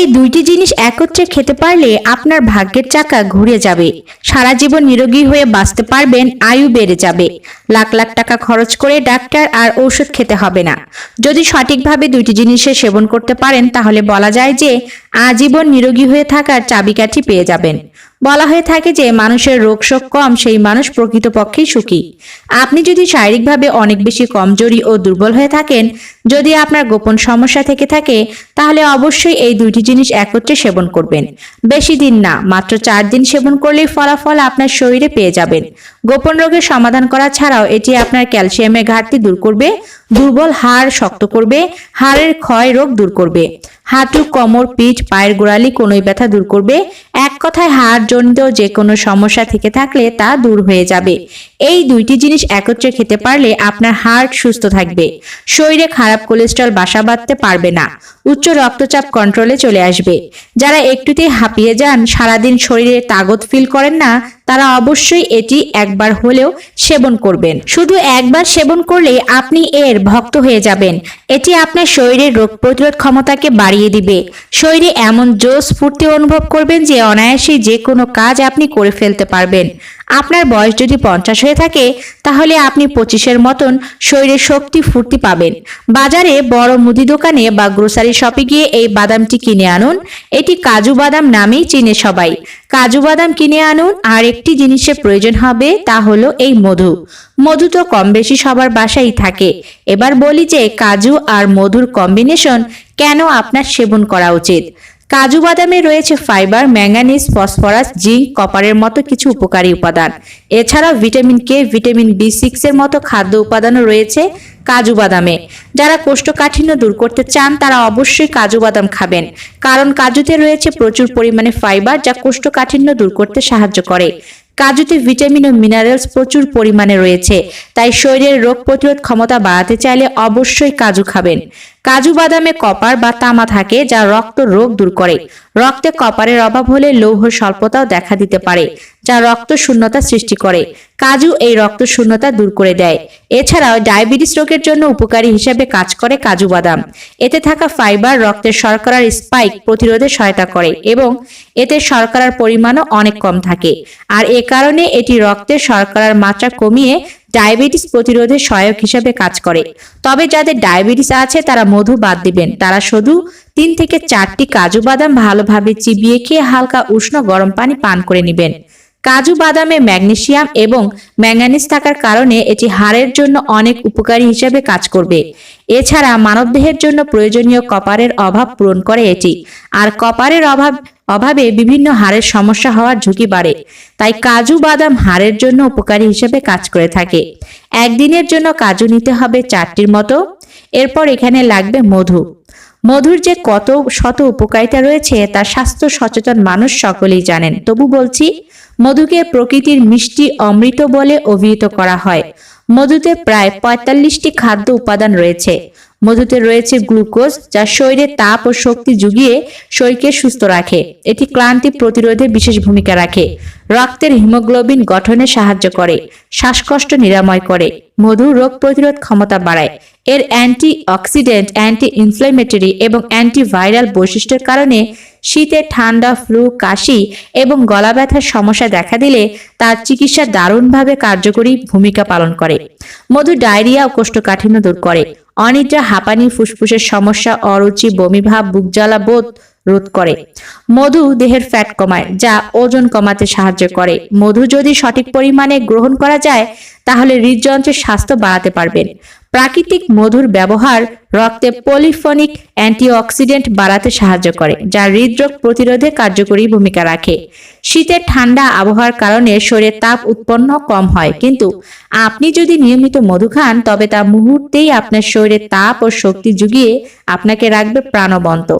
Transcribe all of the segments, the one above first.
এই দুইটি জিনিস একত্রে খেতে পারলে আপনার ভাগ্যের চাকা ঘুরে যাবে। সারা জীবন নিরোগী হয়ে বাঁচতে পারবেন, আয়ু বেড়ে যাবে। লাখ লাখ টাকা খরচ করে ডাক্তার আর ঔষধ খেতে হবে না। যদি সঠিকভাবে দুইটি জিনিসের সেবন করতে পারেন, তাহলে বলা যায় যে আজীবন নিরোগী হয়ে থাকার চাবিকাঠি পেয়ে যাবেন। বলা হয়ে থাকে যে মানুষের রোগ শোক কম, সেই মানুষ প্রকৃতপক্ষেই সুখী। আপনি যদি শারীরিকভাবে অনেক বেশি কমজোরি ও দুর্বল হয়ে থাকেন, যদি আপনার গোপন সমস্যা থেকে থাকে, তাহলে অবশ্যই এই দুইটি জিনিস একত্রে সেবন করবেন। বেশি দিন না, মাত্র চার দিন সেবন করলেই ফলাফল আপনার শরীরে পেয়ে যাবেন। গোপন রোগের সমাধান করা ছাড়াও এটি আপনার ক্যালসিয়ামের ঘাটতি দূর করবে, দুর্বল হাড় শক্ত করবে, হাড়ের ক্ষয় রোগ দূর করবে। হাঁটু, কোমর, পিঠ, পায়ের গোড়ালি কোনোই ব্যথা দূর করবে। এক কথায় হাড় জনিত যে কোনো সমস্যা থেকে থাকলে তা দূর হয়ে যাবে। এই দুইটি জিনিস একত্রে খেতে পারলে আপনার হার্ট সুস্থ থাকবে। শরীরে খারাপ কোলেস্ট্রল বাসা বাঁধতে পারবে না। উচ্চ রক্তচাপ কন্ট্রোলে চলে আসবে। যারা একটুতেই হাঁপিয়ে যান, সারাদিন শরীরে তাগত ফিল করেন না তারা অবশ্যই এটি একবার হলেও সেবন করবেন। শুধু একবার সেবন করলে আপনি এর ভক্ত হয়ে যাবেন। এটি আপনার শরীরের রোগ প্রতিরোধ ক্ষমতাকে বাড়িয়ে দিবে। শরীরে এমন জোশ ফুর্তি অনুভব করবেন যে অনায়াসেই যে কোনো কাজ আপনি করে ফেলতে পারবেন। আপনার বয়স যদি পঞ্চাশ হয়ে থাকে, তাহলে আপনি পঁচিশের মতন শরীরে শক্তি ফুর্তি পাবেন। বাজারে বড় মুদি দোকানে বা গ্রোসারি শপে গিয়ে এই বাদামটি কিনে আনুন। এটি কাজু বাদাম নামেই চিনে সবাই। কাজু বাদাম কিনে আনুন, আর একটি জিনিসের প্রয়োজন হবে তা হলো এই মধু। মধু তো কম বেশি সবার বাসায় থাকে। এবার বলি যে কাজু আর মধুর কম্বিনেশন কেন আপনার সেবন করা উচিত? কাজু বাদামে রয়েছে ফাইবার ম্যাঙ্গানিজ ফসফরাস জিঙ্ক কপারের মতো কিছু উপকারী উপাদান। এছাড়াও vitamin K vitamin B six এর মতো খাদ্য উপাদানও রয়েছে। কাজু বাদামে। যারা কোষ্ঠকাঠিন্য দূর করতে চান, তারা অবশ্যই কাজু বাদাম খাবেন। কারণ কাজুতে রয়েছে প্রচুর পরিমাণে ফাইবার যা কোষ্ঠকাঠিন্য দূর করতে সাহায্য করে। কাজুতে ভিটামিন ও মিনারেলস প্রচুর পরিমাণে রয়েছে, তাই শরীরের রোগ প্রতিরোধ ক্ষমতা বাড়াতে চাইলে অবশ্যই কাজু খাবেন। কাজু বাদামে কপার বা তামা থাকে, যা রক্ত রোগ দূর করে। রক্তে কপারের অভাব হলে লৌহ স্বল্পতাও দেখা দিতে পারে, যা রক্ত শূন্যতা সৃষ্টি করে। কাজু এই রক্ত শূন্যতা দূর করে দেয়। এছাড়াও ডায়াবেটিস রোগের জন্য উপকারী হিসেবে কাজ করে কাজু বাদাম। এতে থাকা ফাইবার রক্তের শর্করার স্পাইক প্রতিরোধে সহায়তা করে এবং এতে শর্করার পরিমাণও অনেক কম থাকে। আর এ কারণে এটি রক্তের শর্করার মাত্রা কমিয়ে ডায়াবেটিস প্রতিরোধে সহায়ক হিসেবে কাজ করে। তবে যাদের ডায়াবেটিস আছে, তারা মধু বাদ দিবেন। তারা শুধু তিন থেকে চারটি কাজু বাদাম ভালোভাবে চিবিয়ে খেয়ে হালকা উষ্ণ গরম পানি পান করে নেবেন। কাজু বাদামে ম্যাগনেসিয়াম এবং ম্যাঙ্গানিজ থাকার কারণে এটি হাড়ের জন্য অনেক উপকারী হিসেবে কাজ করবে। এছাড়া মানবদেহের জন্য প্রয়োজনীয় কপারের অভাব পূরণ করে এটি। আর কপারের অভাব, অভাবে বিভিন্ন হাড়ের সমস্যা হওয়ার ঝুঁকি বাড়ে। তাই কাজু বাদাম হাড়ের জন্য উপকারী হিসেবে কাজ করে থাকে। একদিনের জন্য কাজু নিতে হবে চারটির মতো। এরপর এখানে লাগবে মধু। মধুর যে কত শত উপকারিতা রয়েছে তা স্বাস্থ্য সচেতন মানুষ সকলেই জানেন। তবু বলছি, মধুকে প্রকৃতির মিষ্টি অমৃত বলে অভিহিত করা হয়। মধুতে প্রায় পঁয়তাল্লিশটি খাদ্য উপাদান রয়েছে। মধুতে রয়েছে গ্লুকোজ, যা শরীরে তাপ ও শক্তি জুগিয়ে শরীরকে সুস্থ রাখে। এটি ক্লান্তি প্রতিরোধে বিশেষ ভূমিকা রাখে। রক্তের হিমোগ্লোবিন গঠনে সাহায্য করে, শ্বাসকষ্ট নিরাময় করে। মধু রোগ প্রতিরোধ ক্ষমতা বাড়ায়। এর অ্যান্টি অক্সিডেন্ট অ্যান্টি ইনফ্লেমেটরি এবং অ্যান্টিভাইরাল বৈশিষ্ট্যের কারণে শীতে ঠান্ডা, ফ্লু, কাশি এবং গলা ব্যথার সমস্যা দেখা দিলে তার চিকিৎসা দারুণভাবে কার্যকরী ভূমিকা পালন করে। মধু ডায়রিয়া ও কোষ্ঠকাঠিন্য দূর করে। অনিদ্রা, হাঁপানি, ফুসফুসের সমস্যা, অরুচি বমিভাব বুক জ্বালা, বোধ রোধ করে। মধু দেহের ফ্যাট কমায়, যা ওজন কমাতে সাহায্য করে। মধু যদি সঠিক পরিমাণে গ্রহণ করা যায়, তাহলে হৃদযন্ত্রের স্বাস্থ্য বাড়াতে পারবেন। প্রাকৃতিক মধুর ব্যবহার রক্তে পলিফনিক অ্যান্টিঅক্সিডেন্ট বাড়াতে সাহায্য করে, যা হৃদরোগ প্রতিরোধে কার্যকরী ভূমিকা রাখে। শীতের ঠান্ডা আবহাওয়ার কারণে শরীরে তাপ উৎপন্ন কম হয়, কিন্তু আপনি যদি নিয়মিত মধু খান, তবে তা মুহূর্তেই আপনার শরীরে তাপ ও শক্তি জুগিয়ে আপনাকে রাখবে প্রাণবন্ত।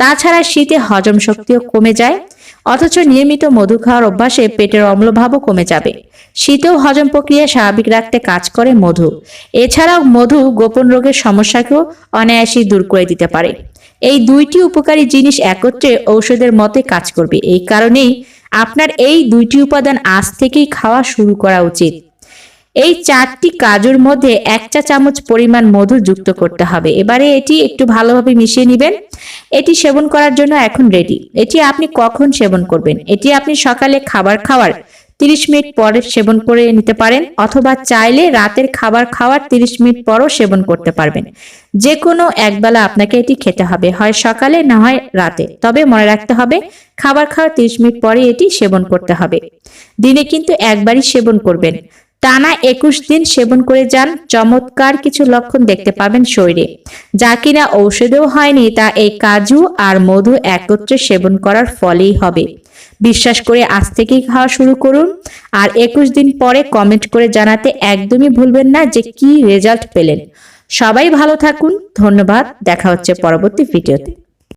তাছাড়া শীতে হজম শক্তিও কমে যায়, অথচ নিয়মিত মধু খাওয়ার অভ্যাসে পেটের অম্লভাবও কমে যাবে। শীতেও হজম প্রক্রিয়া স্বাভাবিক রাখতে কাজ করে মধু। এছাড়াও মধু গোপন রোগের সমস্যাকেও অনায়াসেই দূর করে দিতে পারে। এই দুইটি উপকারী জিনিস একত্রে ঔষধের মতে কাজ করবে। এই কারণেই আপনার এই দুইটি উপাদান আজ থেকেই খাওয়া শুরু করা উচিত। এই চারটি কাজুর মধ্যে এক চা চামচ পরিমাণ মধু যুক্ত করতে হবে। এবারে এটি একটু ভালোভাবে মিশিয়ে নেবেন। এটি সেবন করার জন্য এখন রেডি এটি আপনি কখন সেবন করবেন? এটি আপনি সকালে খাবার খাওয়ার তিরিশ মিনিট পরে সেবন করে নিতে পারেন অথবা চাইলে রাতের খাবার খাওয়ার তিরিশ মিনিট পরও সেবন করতে পারবেন। যে কোনো একবেলা আপনাকে এটি খেতে হবে, হয় সকালে না হয় রাতে। তবে মনে রাখতে হবে, খাবার খাওয়ার তিরিশ মিনিট পরে এটি সেবন করতে হবে। দিনে কিন্তু একবারই সেবন করবেন। টানা একুশ দিন সেবন করে যান। চমৎকার কিছু লক্ষণ দেখতে পাবেন শরীরে। যা কিনা ঔষধেও হয়নি, তা এই কাজু আর মধু একত্রে সেবন করার ফলেই হবে। বিশ্বাস করে আজ থেকেই খাওয়া শুরু করুন। আর একুশ দিন পরে কমেন্ট করে জানাতে একদমই ভুলবেন না যে কি রেজাল্ট পেলেন। সবাই ভালো থাকুন। ধন্যবাদ। দেখা হচ্ছে পরবর্তী ভিডিওতে।